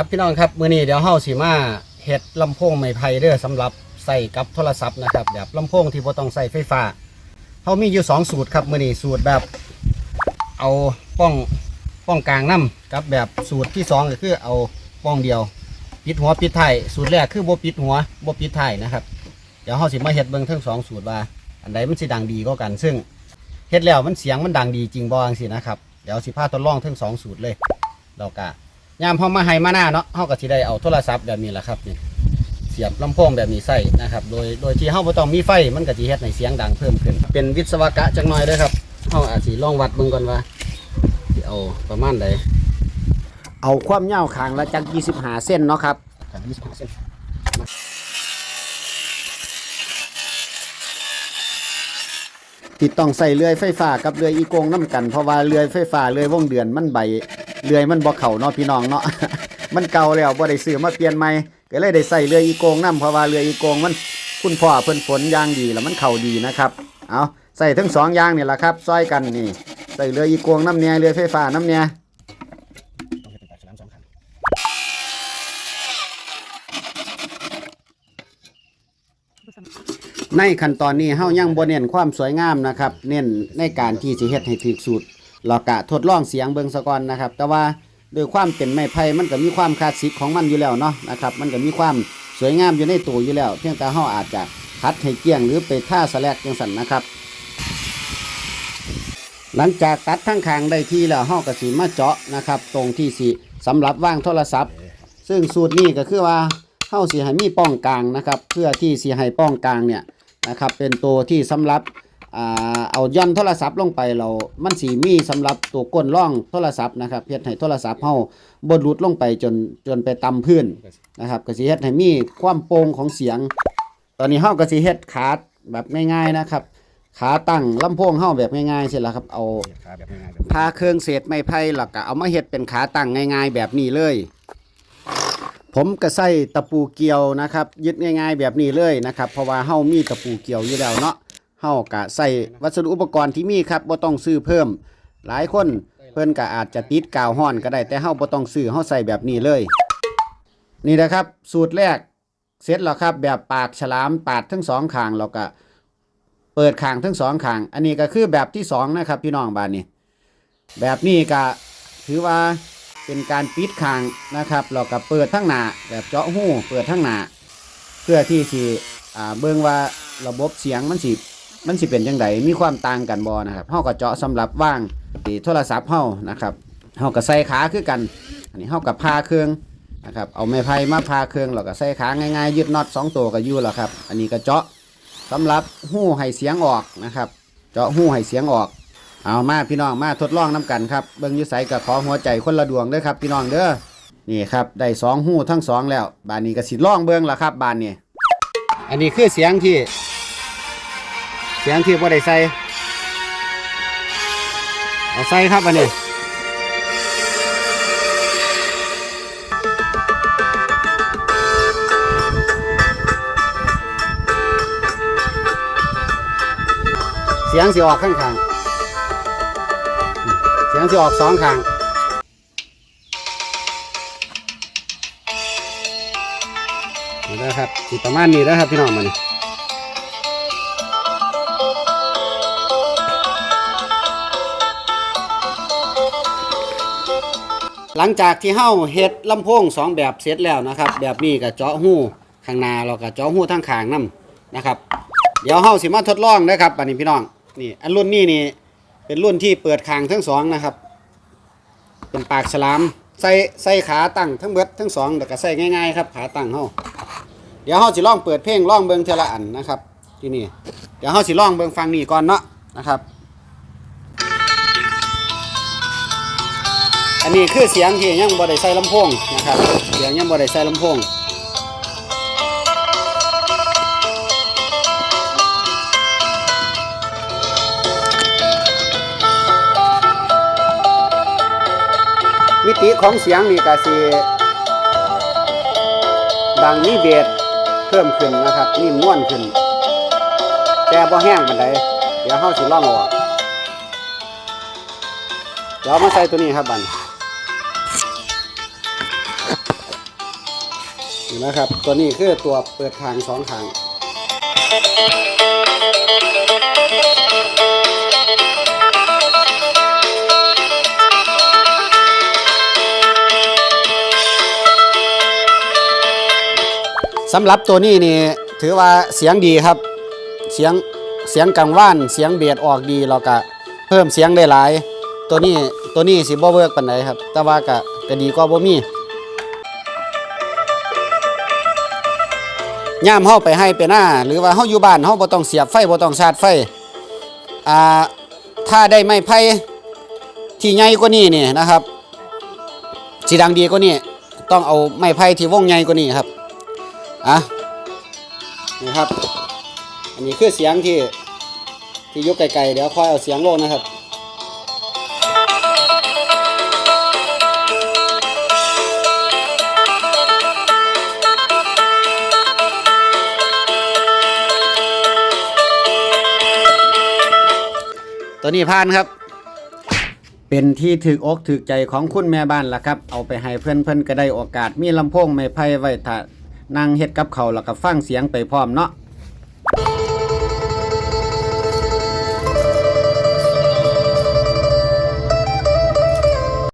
ครับพี่น้องครับมื้อนี้เดี๋ยวเฮาสิมาเฮ็ดลำโพงไม้ไผ่เด้อสำหรับใส่กับโทรศัพท์นะครับแบบลำโพงที่บ่ต้องใส่ไฟฟ้าเฮามีอยู่สองสูตรครับมื้อนี้สูตรแบบเอาป้องป้องกลางนํกับแบบสูตรที่สองก็คือเอาป้องเดียว ปิดหัวปิดท้ายสูตรแรกคือบ่ปิดหัวบ่ปิดท้ายนะครับ เดี๋ยวเฮาสิมาเฮ็ดเบิ่งทั้งสองสูตรว่า อันใดมันสิดังดีกว่ากัน ซึ่งเฮ็ดแล้วมันเสียงมันดังดีจริงบ่จังซี่นะครับเดี๋ยวสิพาทดลองทั้งสองสูตรเลยแล้วก็ ยามเฮามาให้มาหน้าเนาะเฮาก็สิได้เอาโทรศัพท์แบบนี้แหละครับนี่เสียบลำโพงแบบนี้ใส่นะครับ โดยโดยที่เฮาบ่ต้องมีไฟมันก็สิเฮ็ดให้เสียงดังเพิ่มขึ้น เป็นวิศวกะจักหน่อยเด้อครับเฮาอาจสิลองวัดเบิ่งก่อนว่าสิเอาประมาณใดเอาความยาวข้างละจัก25เส้นเนาะครับจัก25เส้นที่ต้องใส่เลื่อยไฟฟ้ากับเลื่อยอีโกงน้ำกันเพราะว่าเลื่อยไฟฟ้าเลื่อยวงเดือนมันใบ เลื่อยมันบ่เข้าเนาะพี่น้องเนาะ มันเก่าแล้วบ่ได้ซื้อมาเปลี่ยนใหม่ ก็เลยได้ใส่เลื่อยอีโกงนํเพราะว่าเลื่อยอีโกงมันคุณพ่อเพิ่นฝนยางดีแล้วมันเข้าดีนะครับ เอาใส่ทั้งสองย่างนี่แหละครับซอยกันนี่ใส่เลื่อยอีโกงน้ำเนี่ยเลื่อยไฟฟ้าน้ำเนี่ยในขั้นตอนนี้เฮายังบ่เน้นความสวยงามนะครับ เน้นในการที่สิเฮ็ดให้ถูกสูตร เรากะทดลองเสียงเบิงสะก่อนนะครับ แต่ว่าโดยความเป็นไม้ไผ่มันก็มีความคลาสสิกของมันอยู่แล้วเนาะนะครับ มันก็มีความสวยงามอยู่ในตัวอยู่แล้ว เพียงแต่เฮาอาจจะคัดให้เกี้ยงหรือไปท่าสแลกจังสันนะครับ หลังจากตัดทั้งคางได้ที่แล้วเฮาก็สิมาเจาะนะครับ ตรงที่สิสำหรับวางโทรศัพท์ ซึ่งสูตรนี้ก็คือว่าเฮาสิให้มีป้องกลางนะครับ เพื่อที่สิให้ป้องกลางเนี่ยนะครับ เป็นตัวที่สำหรับ อ่าเอาย่อนโทรศัพท์ลงไปเรามันสีมีสำหรับตัวก้นร่องโทรศัพท์นะครับเฮ็ดให้โทรศัพท์เฮาบ่หลุดลงไปจนจนไปต่ำพื้นนะครับก็สิเฮ็ดให้มีความโปร่งของเสียง ตอนนี้เฮาก็สิเฮ็ดขาแบบง่ายๆนะครับ ขาตั้งลำโพงเฮาแบบง่ายๆเสร็จแล้วครับเอาพาเครื่องเศษไม้ไผ่แล้วก็เอามาเฮ็ดเป็นขาตั้งง่าย ๆ แบบนี้เลย ผมก็ใส่ตะปูเกี่ยวนะครับ ยึดง่าย ๆ แบบนี้เลยนะครับ เพราะว่าเฮามีตะปูเกี่ยวอยู่แล้วเนาะ เฮาก็ใส่วัสดุอุปกรณ์ที่มีครับบ่ต้องซื้อเพิ่ม หลายคนเพิ่นก็อาจจะติดกาวห้อนก็ได้แต่เฮาบ่ต้องซื้อเฮาใส่แบบนี้เลย นี่นะครับ สูตรแรกเสร็จแล้วครับ แบบปากฉลามปาดทั้งสองข้างแล้วก็เปิดข้างทั้งสองข้าง อันนี้ก็คือแบบที่สองนะครับพี่น้องบ้านนี้ แบบนี้ก็ถือว่าเป็นการปิดข้างนะครับเราก็เปิดทั้งหน้าแบบเจาะหูเปิดทั้งหน้าเพื่อที่สิอ่าเบิ่งว่าระบบเสียงมันสิ มันสิเป็นจังไดมีความต่างกันบ่นะครับเฮาก็เจาะสำหรับว่างที่โทรศัพท์เฮานะครับเฮาก็ใส่ขาคือกัน อันนี้เฮากับพาเครื่องนะครับ เอาไม้ไผ่มาพาเครื่องแล้วก็ใส่ขาง่ายๆ ยึดน็อตสองตัวก็อยู่แล้วครับ อันนี้ก็เจาะสำหรับหู้ให้เสียงออกนะครับ เจาะหู้ให้เสียงออก เอามาพี่น้องมาทดลองน้กันครับ เบิ่งยุไสกับขอหัวใจคนละดวงเด้อครับ พี่น้องเด้อ นี่ครับได้สองหู้ทั้งสองแล้ว บานนี้ก็สิลองเบิ่งละครับ บานนี้ อันนี้คือเสียงที่ สียงที่บ่ได้ใส่เอาใส่ครับอันนี้เสียงสิออกข้างๆเสียงจะออกสองข้างนี่นะครับสิประมาณนี้นะครับพี่น้องมานี่ หลังจากที่เฮาเฮ็ดลำโพงสองแบบเสร็จแล้วนะครับ แบบนี้ก็เจาะหูข้างหน้าเราก็เจาะหูทั้งข้างนํนะครับ เดี๋ยวเฮาสิมาทดลองนะครับอันนี้พี่น้องนี่อันรุ่นนี้นี่เป็นรุ่นที่เปิดคางทั้งสองนะครับ เป็นปากฉลามใส่ใส่ขาตั้งทั้งเบิดทั้งสองแต่ก็ใส่ง่ายๆครับขาตั้งเฮาเดี๋ยวเฮาสิลองเปิดเพลงลองเบิงเทละอันนะครับ ที่นี่เดี๋ยวเฮาสิลองเบิงฟังนี่ก่อนเนาะนะครับ อันนี้คือเสียงที่ยังบ่ได้ใส่ลำโพงนะครับ เสียงยังบ่ได้ใส่ลำโพงมิติของเสียงนี่ก็สิดังมีเบสเพิ่มขึ้นนะครับนิ่มนวลขึ้น แต่บ่แห้งปานใดเดี๋ยวเฮาสิลองอออกเดี๋ยวมาใส่ตัวนี้ครับบัดน นะครับ ตัวนี้คือตัวเปิดทางสองทางสำหรับตัวนี้นี่ถือว่าเสียงดีครับ เสียงเสียงกังว่าน เสียงเบียดออกดีแล้วก็เพิ่มเสียงได้หลาย ตัวนี้ตัวนี้สิบ่เวิร์กปานใดครับ แต่ว่าก็ก็ดีกว่าบ่มี ย่ามเฮาไปให้ไปหน้า หรือว่าเฮาอยู่บ้านเฮาบ่ต้องเสียบไฟบ่ต้องชาร์จไฟอ่าถ้าได้ไม้ไผ่ที่ใหญ่กว่านี้นี่นะครับสิดังดีกว่านี้ต้องเอาไม้ไผ่ที่วงใหญ่กว่านี้ครับอะนี่ครับ อันนี้คือเสียงที่ที่ยกไกลๆเดี๋ยวค่อยเอาเสียงลงนะครับ ตัวนี้ผ่านครับ เป็นที่ถืออกถือใจของคุณแม่บ้านล่ะครับ เอาไปให้เพื่อนเพื่อนก็ได้โอกาส มีลำโพงไม้ไผ่ไว้ถ้านั่งเฮ็ดกับเขาแล้วก็ฟังเสียงไปพร้อมเนาะ